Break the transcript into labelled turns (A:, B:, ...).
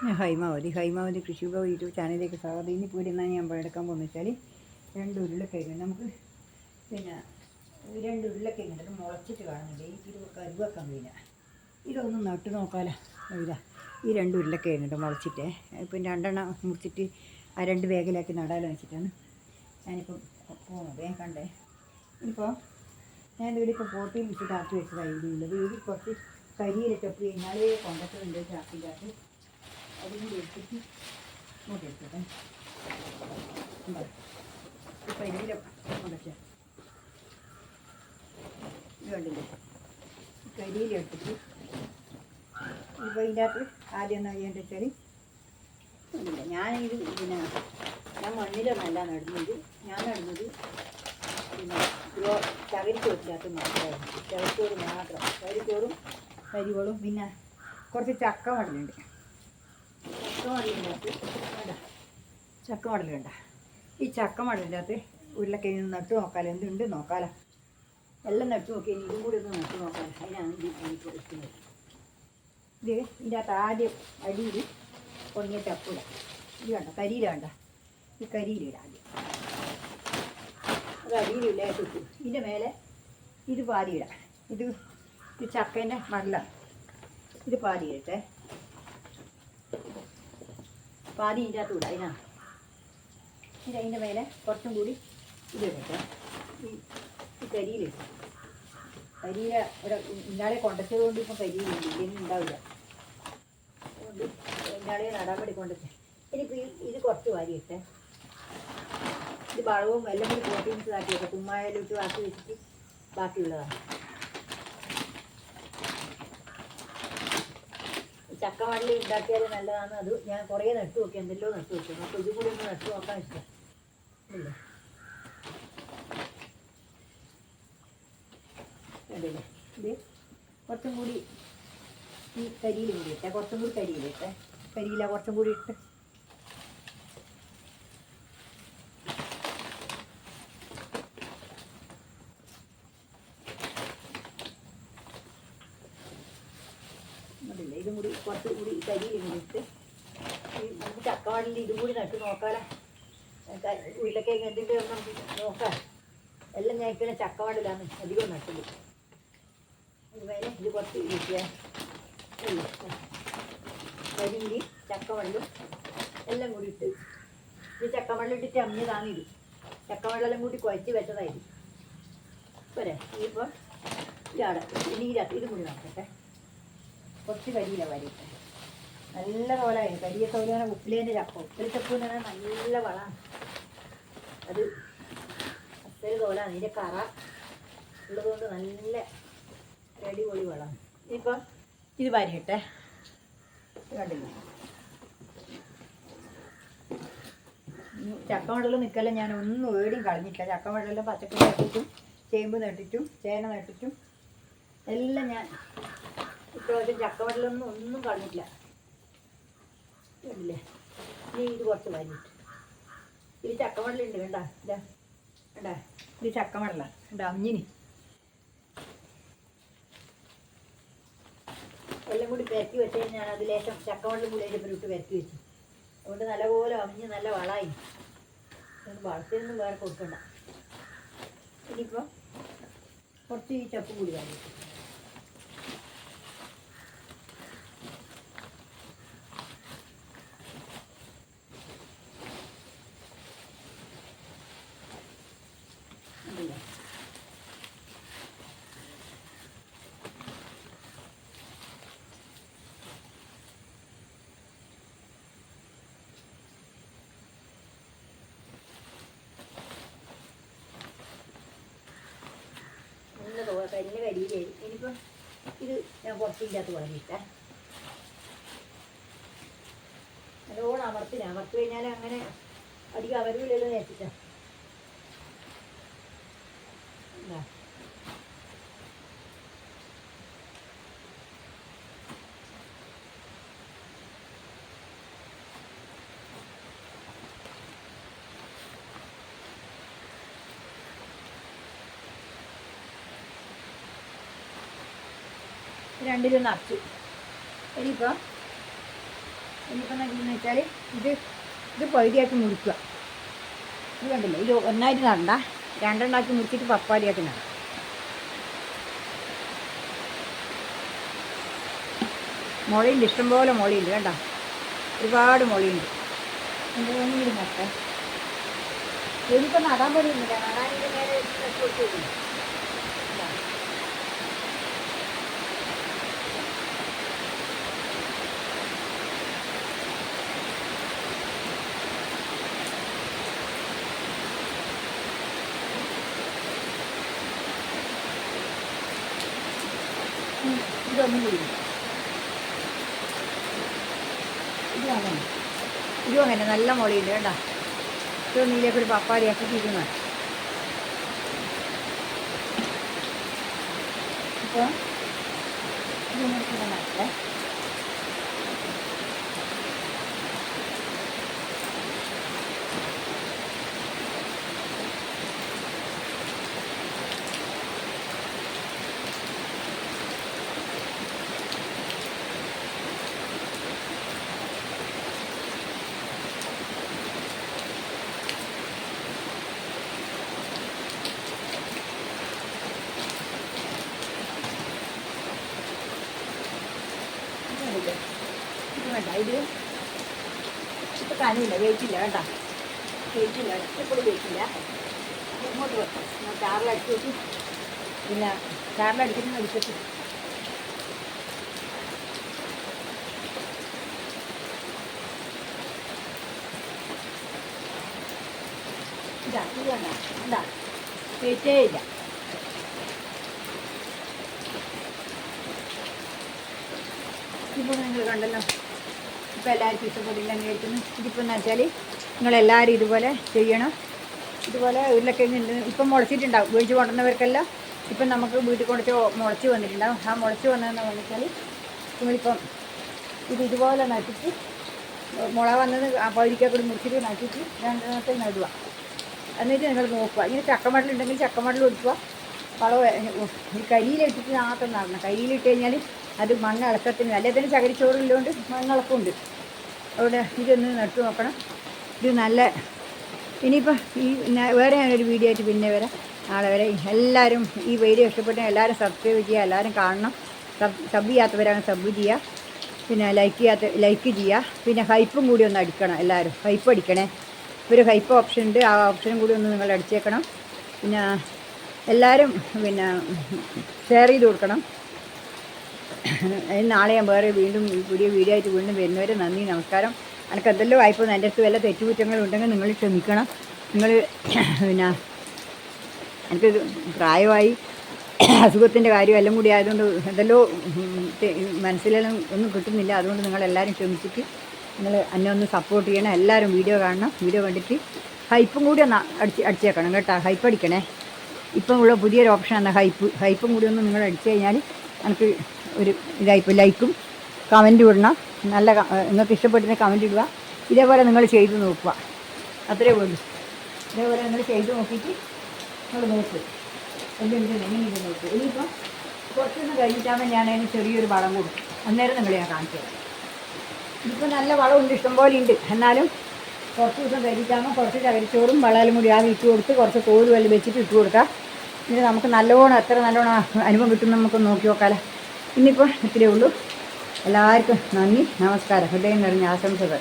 A: Haimavathi Haimavathi കൃഷിഭവ YouTube ചാനലിലേക്ക് സ്വാഗതം. ഇനി കൂടി എന്നാൽ ഞാൻ എടുക്കാൻ പോകുന്നത് വെച്ചാൽ രണ്ട് ഉരുളക്കിഴങ്ങ് നമുക്ക് പിന്നെ രണ്ട് ഉരുളക്കിഴങ്ങ് ഇത് മുളച്ചിട്ട് കാണുന്നില്ല? ഈ തിരുവ കരുവാക്കാൻ കഴിയില്ല ഇതൊന്ന് നട്ട് നോക്കാലോ. ഇതാ ഈ രണ്ട് ഉരുളക്കിഴങ്ങ് മുളച്ചിട്ട്. ഇപ്പം രണ്ടെണ്ണം മുറിച്ചിട്ട് ആ രണ്ട് വേഗലാക്കി നടാലോ വെച്ചിട്ടാണ് ഞാനിപ്പം പോകുന്നത് ഞാൻ കണ്ടേ? ഇനിയിപ്പോൾ ഞാൻ ഇവിടെ ഇപ്പോൾ പോട്ടിയിൽ വെച്ചിട്ട് ആക്കി വെച്ചതായിരുന്നു വീട് കുറച്ച് കരിയില ചൊപ്പി കഴിഞ്ഞാൽ കൊണ്ടത്തുണ്ട് ചാക്കിന്റെ അതും ഇപ്പോൾ ഇതിന്റെ അകത്ത് ആദ്യം എന്താ ചെയ്യേണ്ടത് വെച്ചാൽ ഒന്നുമില്ല ഞാനിത് പിന്നെ ഞാൻ മണ്ണിലൊന്നല്ല നടുന്നത് ഞാൻ നടുന്നത് പിന്നെ ഗ്രോ ചകിരിച്ചോറിനകത്ത് മാത്രമായിരുന്നു ചകരിച്ചോറ് മാത്രം. ചകരിച്ചോറും കരിവളും പിന്നെ കുറച്ച് ചക്ക മടലുണ്ട്. ചക്ക അകത്ത് വേണ്ട ചക്ക മടൽ വേണ്ട ഈ ചക്ക മടലിനകത്ത് ഉരുളക്കിഴങ്ങ് നട്ട് നോക്കാലോ. എന്തുണ്ട് നോക്കാലോ. എല്ലാം നട്ട് നോക്കി. ഇനി ഇതും കൂടി ഒന്ന് നട്ട് നോക്കാലോ. അതിനാണ് ഇത് ഇത് ഇതിന്റെ അകത്ത് ആദ്യം അടിയിൽ പൊങ്ങിയ ചപ്പുട ഇത് വേണ്ട കരിയില വേണ്ട ഈ കരിയിലിട ആദ്യം. അത് അടിയിലില്ല കിട്ടും ഇതിന്റെ മേലെ ഇത് പാതിയിടാം ഇത് ഇത് ചക്കേന്റെ മല്ല ഇത് പാതിയിട്ടെ പാതി ഇതിന്റെ അകത്ത് വിടാം ഇത് അതിന്റെ മേലെ കുറച്ചും കൂടി ഇത് വെക്കാം ഈ കരിയിൽ കരിയിൽ ഇവിടെ ഇന്നാളെ കൊണ്ടച്ചത് കൊണ്ട് ഇപ്പം കരിയിലുണ്ട് ഇല്ലെങ്കിൽ ഉണ്ടാവില്ല അതുകൊണ്ട് ഇന്നാളെ നടാൻ വേണ്ടി കൊണ്ടുവച്ചേ ഇനിയിപ്പോൾ ഇത് കുറച്ച് വാരിയിട്ടെ ഇത് വളവും എല്ലാം കൂടി പ്രോട്ടീൻസ് ആക്കിയിട്ട് കുമ്മായാലും ഇട്ട് ആക്കി വെച്ചിട്ട് ബാക്കിയുള്ളതാണ്. ചക്കമല്ലി ഉണ്ടാക്കിയാൽ നല്ലതാണ് അത് ഞാൻ കുറേ നട്ടു നോക്കി എന്തെല്ലോ നട്ടു നോക്കി. അപ്പോൾ ഇതും കൂടി ഒന്ന് നട്ടു നോക്കാൻ ഇഷ്ടം. ഇത് കുറച്ചും കൂടി ഈ കരിയിൽ കൂടി ഇട്ടേ കുറച്ചും കൂടി കരിയിലിട്ടെ കരിയില കുറച്ചും കൂടി ഇട്ട് കുറച്ചും കൂടി കരിയിൽ ഈ നമുക്ക് ചക്കവാടിൽ ഇതും കൂടി നട്ട് നോക്കാലോ. ഉരുളക്കിഴങ്ങ് എന്തിന്റെ നമുക്ക് നോക്കാം. എല്ലാം ഞാൻ ഇപ്പം ചക്കവാടിലാണ് അധികം നട്ടത് അതുപോലെ ഇത് കുറച്ച് ഇരിക്കുക. കരിയിൽ ചക്കവെള്ളം എല്ലാം കൂടി ഇട്ട് ഇത് ചക്കവെള്ളം ഇട്ടിട്ട് അമ്മിയതാണ് ഇത്. ചക്കവെള്ളം കൂടി കുഴച്ച് വെച്ചതായിരിക്കും. പോരെ? ഇനിയിപ്പോൾ ഇതാണ് ഇനി ഇതും കൂടി നോക്കട്ടെ കുറച്ച് കരിയില വരിട്ടെ നല്ല തോലായി കരിയ തോലാണ് ഉപ്പിലേന്റെ ചപ്പം ഉപ്പിൽ ചപ്പ് എന്ന് പറഞ്ഞാൽ നല്ല വളമാണ്. അത് അത്രയും തോലാണ് ഇതിന്റെ കറ ഉള്ളതുകൊണ്ട് നല്ല അടിപൊളി വളമാണ്. ഇപ്പം ഇത് വരിട്ടെ കണ്ടില്ല? ചക്കമടലും നിൽക്കല്ല ഞാൻ ഒന്നും ഏടിയും കളഞ്ഞിട്ടില്ല. ചക്കമടലും പച്ചക്കറി നട്ടിട്ടും ചേമ്പ് നട്ടിട്ടും ചേന നട്ടിട്ടും എല്ലാം ഞാൻ ഇപ്രാവശ്യം ചക്കമടലൊന്നും ഒന്നും കളഞ്ഞിട്ടില്ല കണ്ടില്ലേ? ഇനി ഇത് കുറച്ച് വാങ്ങിയിട്ട് ഇത് ചക്കമടലുണ്ട് വേണ്ട ഇതാ വേണ്ട ഇത് ചക്കവെള്ള വേണ്ട അഞ്ഞിന് എല്ലാം കൂടി പെരക്കി വെച്ച് ഞാൻ അതിലേശം ചക്കവെള്ളം കൂടി അതിന്റെ ഇട്ട് പെരക്കി വെച്ചു. അതുകൊണ്ട് നല്ലപോലെ അമിഞ്ഞ് നല്ല വളായി അതുകൊണ്ട് വേറെ കൊടുക്കണ്ട. ഇനിയിപ്പോൾ കുറച്ച് ഈ ചപ്പ് കൂടി വാങ്ങി നല്ല കരിയിലായി ഇനിയിപ്പോൾ ഇത് ഞാൻ കുറച്ചില്ലാത്ത പറഞ്ഞിട്ടേ നല്ലോണം അമർത്തിന്. അമർത്തി കഴിഞ്ഞാൽ അങ്ങനെ അധികം അവരുമില്ലല്ലോ നേച്ചിട്ടാ ഇതാ. രണ്ടിലും നിറച്ചു. ഇനിയിപ്പോൾ ഇനിയിപ്പോൾ എന്ന് വെച്ചാൽ ഇത് ഇത് പകുതിയാക്കി മുറിക്കുക. ഇത് കണ്ടില്ലേ? ഇത് ഒന്നായിട്ട് നടണ്ട. രണ്ടെണ്ണാക്കി മുറിച്ചിട്ട് പപ്പാടിയാക്കി നടണം മുളയുണ്ട്. ഇഷ്ടംപോലെ മുളയുണ്ട്. കേട്ടോ ഒരുപാട് മുളയുണ്ട്. എന്തെങ്കിലും നട്ടെ എനിക്കൊന്നും നടാൻ പറ്റുന്നില്ല നടാൻ ഇത് നേരെ കൊടുത്തു ഇതൊന്നും ഇതും അങ്ങനെ അങ്ങനെ നല്ല മുളയുണ്ട് കേട്ടോ. ഇതൊന്നും ഇതിലേക്ക് ഒരു പപ്പാടിയാക്കി തിരുന്ന ഇപ്പോൾ ഇത് ഇപ്പം കനയില്ല വെയിറ്റില്ല കേട്ടോ വെയിറ്റില്ല ഇപ്പോഴും വെയിറ്റില്ല. ഇങ്ങോട്ട് വെക്കാം. ഞാൻ ചാറിലടിച്ച് വെച്ച് പിന്നെ ചാറിലടിക്കുന്ന ഇതാ ഇല്ല. നിങ്ങൾ കണ്ടല്ലോ. ഇപ്പോൾ എല്ലാവർക്കും ഇഷ്ടപ്പെട്ടില്ലെന്ന് കേൾക്കുന്നു ഇതിപ്പോൾ എന്ന് വെച്ചാൽ നിങ്ങളെല്ലാവരും ഇതുപോലെ ചെയ്യണം. ഇതുപോലെ ഉരുളക്കിഴങ്ങ് ഇപ്പം മുളച്ചിട്ടുണ്ടാവും. വീഴ്ച കൊണ്ടുവന്നവർക്കെല്ലാം ഇപ്പം നമുക്ക് വീട്ടിൽ കൊണ്ടുവച്ച് മുളച്ച് വന്നിട്ടുണ്ടാവും. ആ മുളച്ച് വന്നതെന്ന് പറഞ്ഞാൽ നിങ്ങളിപ്പം ഇത് ഇതുപോലെ നട്ടിട്ട് മുള വന്നത് ആ പൗരിക്കൂടി കൂടി മുറിച്ചിട്ട് രണ്ട് രണ്ടെണ്ണത്തിൽ നടുക. എന്നിട്ട് നിങ്ങൾ നോക്കുക. ഇങ്ങനെ ചക്കമടലുണ്ടെങ്കിൽ ചക്കമടൽ കൊടുക്കുക വളവ് ഈ കരിയിലിട്ടിട്ട് നാത്തം നടണം. കരിയിലിട്ട് കഴിഞ്ഞാൽ അത് മണ്ണ് ഇളക്കത്തിന് അല്ലെ തന്നെ ചകരിച്ചോറില്ലോണ്ട് മണ്ണിളക്കമുണ്ട് അവിടെ ഇതൊന്ന് നട്ടു നോക്കണം. ഇത് നല്ല ഇനിയിപ്പോൾ ഈ വേറെ ഞാനൊരു വീഡിയോ ആയിട്ട് പിന്നെ വരാം. നാളെ വരെ എല്ലാവരും ഈ വീഡിയോ ഇഷ്ടപ്പെട്ട എല്ലാവരും സബ്സ്ക്രൈബ് ചെയ്യുക എല്ലാവരും കാണണം. സബ് സബ് ചെയ്യാത്തവരാണ് സബ് ചെയ്യുക. പിന്നെ ലൈക്ക് ചെയ്യാത്ത ലൈക്ക് ചെയ്യുക. പിന്നെ ഹൈപ്പും കൂടി ഒന്ന് അടിക്കണം എല്ലാവരും. ഹൈപ്പ് അടിക്കണേ. ഒരു ഹൈപ്പ് ഓപ്ഷൻ ഉണ്ട്. ആ ഓപ്ഷനും കൂടി ഒന്ന് നിങ്ങൾ അടിച്ചേക്കണം. പിന്നെ എല്ലാവരും പിന്നെ ഷെയർ ചെയ്ത് കൊടുക്കണം. നാളെ ഞാൻ വേറെ വീണ്ടും പുതിയ വീഡിയോ ആയിട്ട് വീണ്ടും വരുന്നവരെ നന്ദി നമസ്കാരം. എനിക്ക് എന്തെല്ലോ വായ്പ എന്റെ അടുത്ത് വല്ല തെറ്റുകുറ്റങ്ങളുണ്ടെങ്കിൽ നിങ്ങൾ ക്ഷമിക്കണം. നിങ്ങൾ പിന്നെ എനിക്ക് പ്രായമായി അസുഖത്തിന്റെ കാര്യം എല്ലാം കൂടി ആയതുകൊണ്ട് എന്തെല്ലോ മനസ്സിലെല്ലാം ഒന്നും കിട്ടുന്നില്ല. അതുകൊണ്ട് നിങ്ങളെല്ലാവരും ക്ഷമിച്ചിട്ട് നിങ്ങൾ എന്നെ ഒന്ന് സപ്പോർട്ട് ചെയ്യണം. എല്ലാവരും വീഡിയോ കാണണം. വീഡിയോ കണ്ടിട്ട് ഹൈപ്പും കൂടി ഒന്ന് അടിച്ച് അടിച്ചേക്കണം കേട്ടോ. ഹൈപ്പ് അടിക്കണേ. ഇപ്പം ഉള്ള പുതിയൊരു ഓപ്ഷനാണ് ഹൈപ്പ് ഹൈപ്പും കൂടി ഒന്ന് നിങ്ങൾ അടിച്ചു കഴിഞ്ഞാൽ എനിക്ക് ഒരു ഇതായിപ്പോൾ ലൈക്കും കമന്റും ഇടണം നല്ല നിങ്ങൾക്ക് ഇഷ്ടപ്പെട്ടിന് കമന്റ് ഇടുക. ഇതേപോലെ നിങ്ങൾ ചെയ്ത് നോക്കുക. അത്രേ ഉള്ളൂ. ഇതേപോലെ നിങ്ങൾ ചെയ്ത് നോക്കിയിട്ട് നിങ്ങൾ നോക്ക്. എന്തെങ്കിലും എങ്ങനെ നോക്ക്. ഇനിയിപ്പം കുറച്ചൊന്ന് കഴിഞ്ഞിട്ടാകുമ്പോൾ ഞാൻ അതിന് ചെറിയൊരു വളം കൊടുക്കും അന്നേരം നിങ്ങൾ ഞാൻ കാണിച്ചു തരാം ഇതിപ്പോൾ നല്ല വളമുണ്ട് ഇഷ്ടംപോലെ ഉണ്ട്. എന്നാലും കുറച്ച് ദിവസം കഴിക്കാകുമ്പോൾ കുറച്ച് ചകരിച്ചോറും വളമെല്ലാം കൂടി ആ ഇട്ട് കൊടുത്ത് കുറച്ച് തോൽ വെച്ചിട്ട് ഇട്ട് കൊടുക്കാം പിന്നെ നമുക്ക് നല്ലോണം എത്ര നല്ലോണം അനുഭവം കിട്ടും നമുക്ക് നോക്കി നോക്കാലോ. ഇന്നിപ്പോൾ ഇത്രയേ ഉള്ളൂ. എല്ലാവർക്കും നന്ദി നമസ്കാരം. ഹൃദയം നിറഞ്ഞ ആശംസകൾ.